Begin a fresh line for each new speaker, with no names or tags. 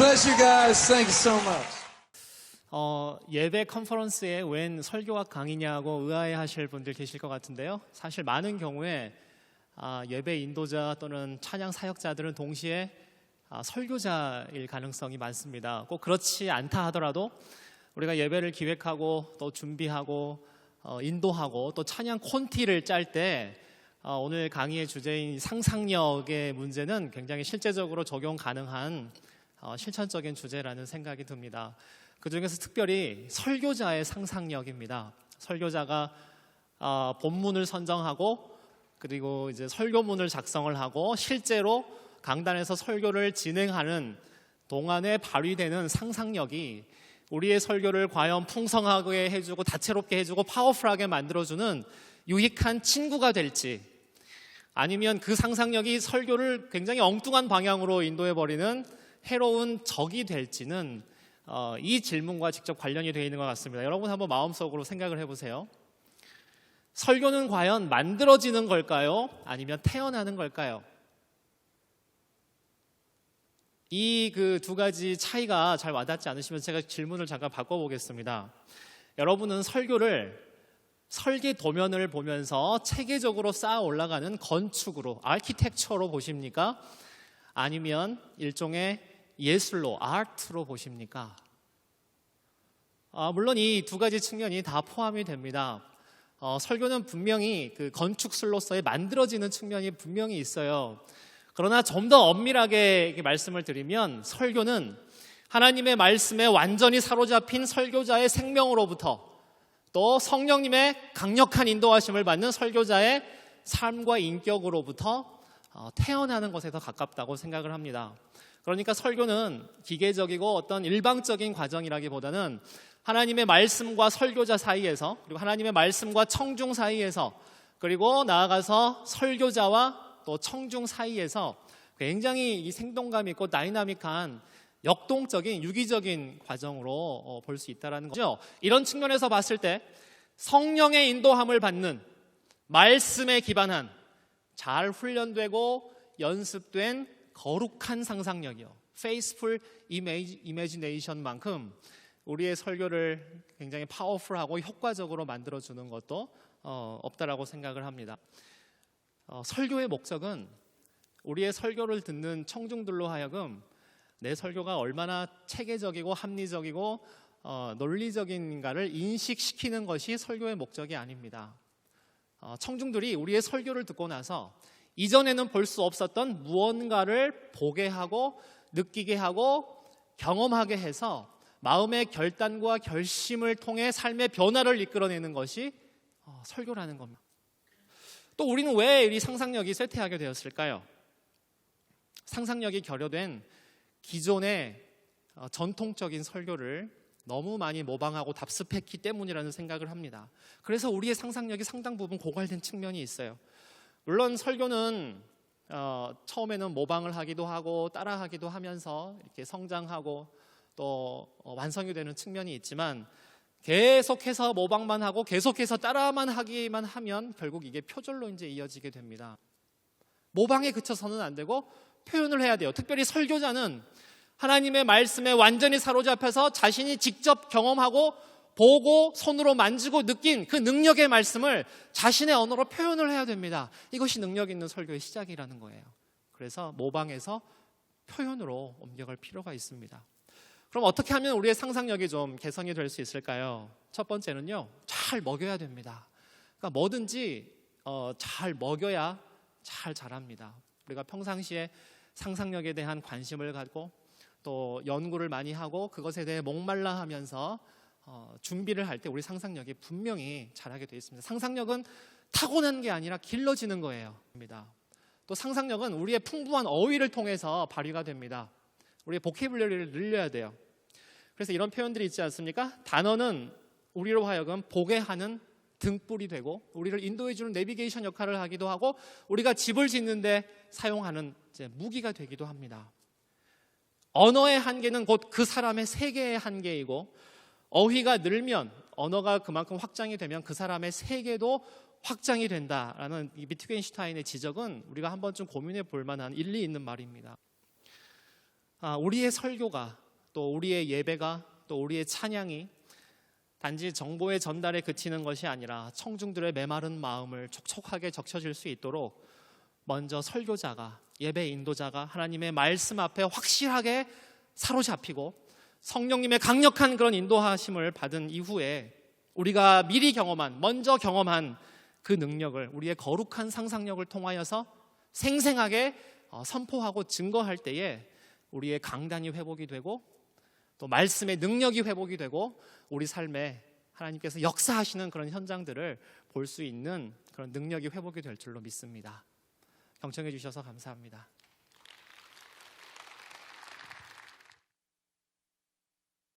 Bless you guys. Thank you so much.
어, 예배 컨퍼런스에 웬 설교와 강의냐고 의아해 하실 분들 계실 것 같은데요. 사실 많은 경우에 아, 예배 인도자 또는 찬양 사역자들은 동시에 아, 설교자일 가능성이 많습니다. 꼭 그렇지 않다 하더라도 우리가 예배를 기획하고 또 준비하고 어, 인도하고 또 찬양 콘티를 짤때 어, 오늘 강의의 주제인 상상력의 문제는 굉장히 실제적으로 적용 가능한 어, 실천적인 주제라는 생각이 듭니다. 그 중에서 특별히 설교자의 상상력입니다. 설교자가 어, 본문을 선정하고 그리고 이제 설교문을 작성을 하고 실제로 강단에서 설교를 진행하는 동안에 발휘되는 상상력이 우리의 설교를 과연 풍성하게 해주고 다채롭게 해주고 파워풀하게 만들어주는 유익한 친구가 될지 아니면 그 상상력이 설교를 굉장히 엉뚱한 방향으로 인도해버리는 해로운 적이 될지는 어, 이 질문과 직접 관련이 되어 있는 것 같습니다. 여러분 한번 마음속으로 생각을 해보세요. 설교는 과연 만들어지는 걸까요? 아니면 태어나는 걸까요? 이 그 두 가지 차이가 잘 와닿지 않으시면 제가 질문을 잠깐 바꿔보겠습니다. 여러분은 설교를 설계 도면을 보면서 체계적으로 쌓아 올라가는 건축으로, 아키텍처로 보십니까? 아니면 일종의 예술로, 아트로 보십니까? 아, 물론 이 두 가지 측면이 다 포함이 됩니다. 어, 설교는 분명히 그 건축술로서의 만들어지는 측면이 분명히 있어요. 그러나 좀 더 엄밀하게 말씀을 드리면 설교는 하나님의 말씀에 완전히 사로잡힌 설교자의 생명으로부터 또 성령님의 강력한 인도하심을 받는 설교자의 삶과 인격으로부터 어, 태어나는 것에 더 가깝다고 생각을 합니다. 그러니까 설교는 기계적이고 어떤 일방적인 과정이라기보다는 하나님의 말씀과 설교자 사이에서 그리고 하나님의 말씀과 청중 사이에서 그리고 나아가서 설교자와 또 청중 사이에서 굉장히 이 생동감 있고 다이나믹한 역동적인 유기적인 과정으로 볼 수 있다는 거죠. 이런 측면에서 봤을 때 성령의 인도함을 받는 말씀에 기반한 잘 훈련되고 연습된 거룩한 상상력이요. faithful imagination만큼 우리의 설교를 굉장히 파워풀하고 효과적으로 만들어주는 것도 어, 없다라고 생각을 합니다. 어, 설교의 목적은 우리의 설교를 듣는 청중들로 하여금 내 설교가 얼마나 체계적이고 합리적이고 어, 논리적인가를 인식시키는 것이 설교의 목적이 아닙니다. 어, 청중들이 우리의 설교를 듣고 나서 이전에는 볼 수 없었던 무언가를 보게 하고 느끼게 하고 경험하게 해서 마음의 결단과 결심을 통해 삶의 변화를 이끌어내는 것이 어, 설교라는 겁니다. 또 우리는 왜 이 상상력이 쇠퇴하게 되었을까요? 상상력이 결여된 기존의 어, 전통적인 설교를 너무 많이 모방하고 답습했기 때문이라는 생각을 합니다. 그래서 우리의 상상력이 상당 부분 고갈된 측면이 있어요. 물론 설교는 어, 처음에는 모방을 하기도 하고 따라하기도 하면서 이렇게 성장하고 또 어, 완성이 되는 측면이 있지만 계속해서 모방만 하고 계속해서 따라만 하기만 하면 결국 이게 표절로 이제 이어지게 됩니다. 모방에 그쳐서는 안 되고 표현을 해야 돼요. 특별히 설교자는 하나님의 말씀에 완전히 사로잡혀서 자신이 직접 경험하고 보고 손으로 만지고 느낀 그 능력의 말씀을 자신의 언어로 표현을 해야 됩니다. 이것이 능력 있는 설교의 시작이라는 거예요. 그래서 모방에서 표현으로 옮겨갈 필요가 있습니다. 그럼 어떻게 하면 우리의 상상력이 좀 개선이 될 수 있을까요? 첫 번째는요, 잘 먹여야 됩니다. 그러니까 뭐든지 어, 잘 먹여야 잘 자랍니다. 우리가 평상시에 상상력에 대한 관심을 갖고 또 연구를 많이 하고 그것에 대해 목말라 하면서 어, 준비를 할 때 우리 상상력이 분명히 잘하게 되어 있습니다. 상상력은 타고난 게 아니라 길러지는 거예요. 또 상상력은 우리의 풍부한 어휘를 통해서 발휘가 됩니다. 우리의 보케블러리를 늘려야 돼요. 그래서 이런 표현들이 있지 않습니까? 단어는 우리로 하여금 보게 하는 등불이 되고 우리를 인도해 주는 내비게이션 역할을 하기도 하고 우리가 집을 짓는데 사용하는 무기가 되기도 합니다. 언어의 한계는 곧 그 사람의 세계의 한계이고 어휘가 늘면 언어가 그만큼 확장이 되면 그 사람의 세계도 확장이 된다라는 이 비트겐슈타인의 지적은 우리가 한 번쯤 고민해 볼 만한 일리 있는 말입니다. 아, 우리의 설교가 또 우리의 예배가 또 우리의 찬양이 단지 정보의 전달에 그치는 것이 아니라 청중들의 메마른 마음을 촉촉하게 적셔질 수 있도록 먼저 설교자가 예배 인도자가 하나님의 말씀 앞에 확실하게 사로잡히고 성령님의 강력한 그런 인도하심을 받은 이후에 우리가 미리 경험한 먼저 경험한 그 능력을 우리의 거룩한 상상력을 통하여서 생생하게 어, 선포하고 증거할 때에 우리의 강단이 회복이 되고 또 말씀의 능력이 회복이 되고 우리 삶에 하나님께서 역사하시는 그런 현장들을 볼 수 있는 그런 능력이 회복이 될 줄로 믿습니다. 경청해 주셔서 감사합니다.